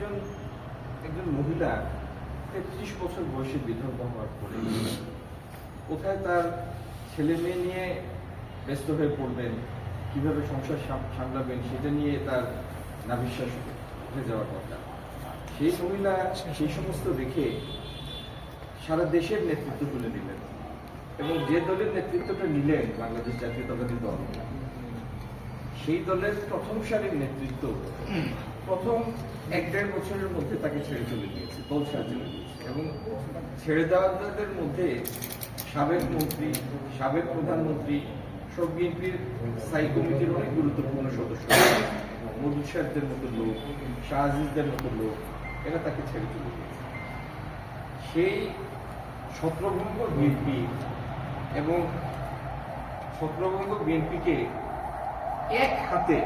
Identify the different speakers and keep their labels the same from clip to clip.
Speaker 1: একজন একজন মহিলা তেত্রিশ বছর বয়সে বিধবা হওয়ার পরে কোথায় তার ছেলে মেয়ে নিয়ে ব্যস্ত হয়ে পড়বেন, কীভাবে সংসার সামলাবেন, সেটা নিয়ে তার নাবিশ্বাস হয়ে যাওয়ার কথা। সেই মহিলা সেই সমস্ত রেখে সারা দেশের নেতৃত্ব তুলে নিলেন এবং যে দলের নেতৃত্বটা নিলেন বাংলাদেশ জাতীয়তাবাদী দল, সেই দলের প্রথম সারির নেতৃত্ব প্রথম এক দেড় বছরের মধ্যে তাকে ছেড়ে চলে গিয়েছে দল চলে এবং ছেড়ে দেওয়াদের মধ্যে সাবেক মন্ত্রী, সাবেক প্রধানমন্ত্রী, সব বিএনপির স্থায়ী কমিটির অনেক গুরুত্বপূর্ণ সদস্য মধু সাহেবদের মতো লোক, শাহ আজিজদের মতো লোক, এরা তাকে ছেড়ে চলে গিয়েছে। সেই ছত্রভঙ্গ বিএনপি এবং ছত্রভঙ্গ বিএনপিকে এক হাতে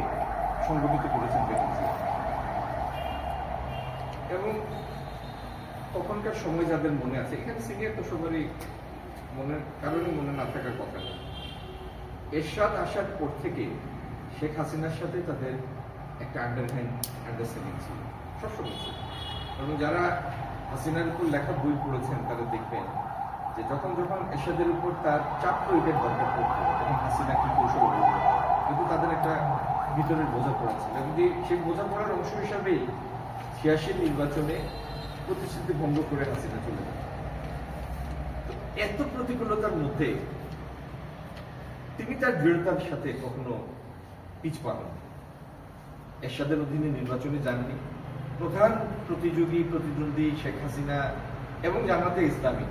Speaker 1: সংগঠিত করেছেন বেগম এবং তখনকার সময় যাদের মনে আছে, এখানে সিনিয়র তো সবারই মনের কারণে মনে না থাকার কথা না। এরশাদ আসার পর থেকে শেখ হাসিনার সাথে তাদের একটা আন্ডারহ্যান্ড আন্ডারস্ট্যান্ডিং ছিল, সবসময় ছিল। এবং যারা হাসিনার উপর লেখা বই পড়েছেন, তারা দেখবেন যে যখন যখন এরশাদের উপর তার চাপ প্রয়োগের দরকার পড়তো, তখন হাসিনা কি কৌশল কিন্তু তাদের একটা ভিতরের বোঝাপড়া ছিল। এবং সেই বোঝাপড়ার অংশ হিসাবেই ছিয়াশি নির্বাচনে প্রতিশ্রুতি ভঙ্গ করে হাসিনা চলে যায় এত প্রতিকূলতার মধ্যে তিনি তার দৃঢ়তার সাথে কখনো পিছ পান এরশাদের অধীনে নির্বাচনে যাননি। প্রধান প্রতিযোগী, প্রতিদ্বন্দ্বী শেখ হাসিনা এবং জামাতে ইসলামী।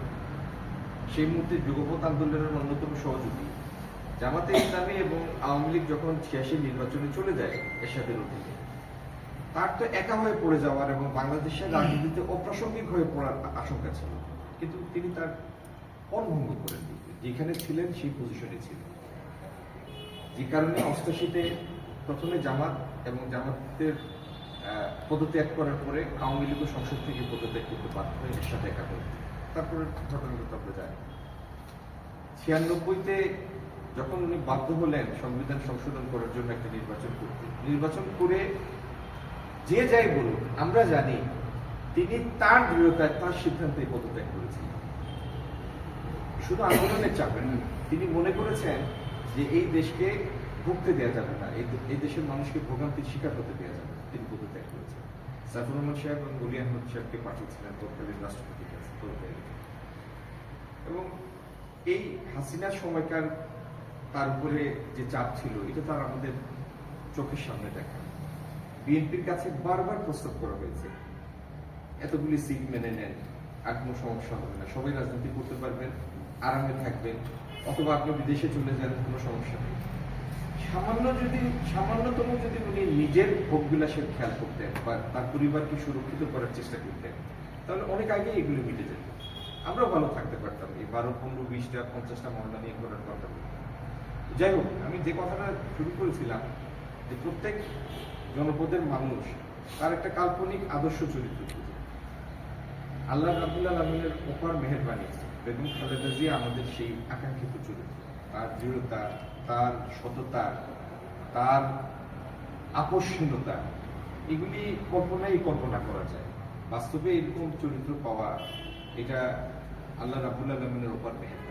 Speaker 1: সেই মুহূর্তে যুগপথ আন্দোলনের অন্যতম সহযোগী। জামাতে ইসলামী এবং আওয়ামী লীগ যখন ছিয়াশি নির্বাচনে চলে যায় এরশাদের অধীনে। তার তো একা হয়ে পড়ে যাওয়ার এবং বাংলাদেশের রাজনীতিতে অপ্রাসঙ্গিক হয়ে পড়ার আশঙ্কা ছিল। কিন্তু তিনি তার পণ ভঙ্গ করেননি যেখানে ছিলেন, সেই পজিশনে ছিলেন। যে কারণে অষ্টাশিতে প্রথমে জামাত এবং জামাতের পদত্যাগ করার পরে আওয়ামী লীগ সংসদ থেকে পদত্যাগ করতে বাধ্য হয়ে এর সাথে একা করে তারপরে ঘটনাটা তো জানি। ছিয়ানব্বইতে যখন উনি বাধ্য হলেন সংবিধান সংশোধন করার জন্য একটা নির্বাচন করতে, নির্বাচন করে যে যাই বলুন আমরা জানি তিনি তার দৃঢ়তায়, তার সিদ্ধান্তে পদত্যাগ করেছেন। শুধু আন্দোলনের চাপে তিনি মনে করেছেন যে এই দেশকে ভুগতে দেওয়া যাবে না, এই দেশের মানুষকে ভোগান্তির শিকার হতে দেওয়া যাবে না, তিনি পদত্যাগ করেছেন। সাইফুর রহমান সাহেব এবং গলি আহমদ সাহেবকে পাঠিয়েছিলেন তৎকালীন রাষ্ট্রপতির কাছে এবং এই হাসিনার সময়কার তার উপরে যে চাপ ছিল, এটা তার আমাদের চোখের সামনে দেখা। বিএনপির কাছে বারবার প্রস্তাব করা হয়েছে। এতগুলি সিট মেনে নেন, আর কোনো সমস্যা হবে না। সবাই রাজনীতি করতে পারবেন, আরামে থাকবেন, অথবা আপনি বিদেশে চলে যান, কোনো সমস্যা নেই। সামান্য যদি, সামান্যতম যদি উনি নিজের ভোগ বিলাসের খেয়াল করতেন বা তার পরিবারকে সুরক্ষিত করার চেষ্টা করতেন, তাহলে অনেক আগে এগুলো মিটে যেত। আমরাও ভালো থাকতে পারতাম। এই বারো, পনেরো, বিশটা, পঞ্চাশটা মহল্লা নিয়ে করার কথা। যাই হোক, আমি যে কথাটা শুরু করেছিলাম, যে প্রত্যেক জনপদের মানুষ। তার একটা কাল্পনিক আদর্শ চরিত্র। আল্লাহ রাবুল্লাহ আলমিনের অপার মেহরবানি, বেগম খালেদা জিয়া আমাদের সেই আকাঙ্ক্ষিত চরিত্র। তার দৃঢ়তা, তার সততা, তার আকর্ষণীয়তা, এগুলি কল্পনাই কল্পনা করা যায়। বাস্তবে এরকম চরিত্র পাওয়া, এটা আল্লাহ রাবুল্লাহ আলমিনের ওপর মেহরবানি।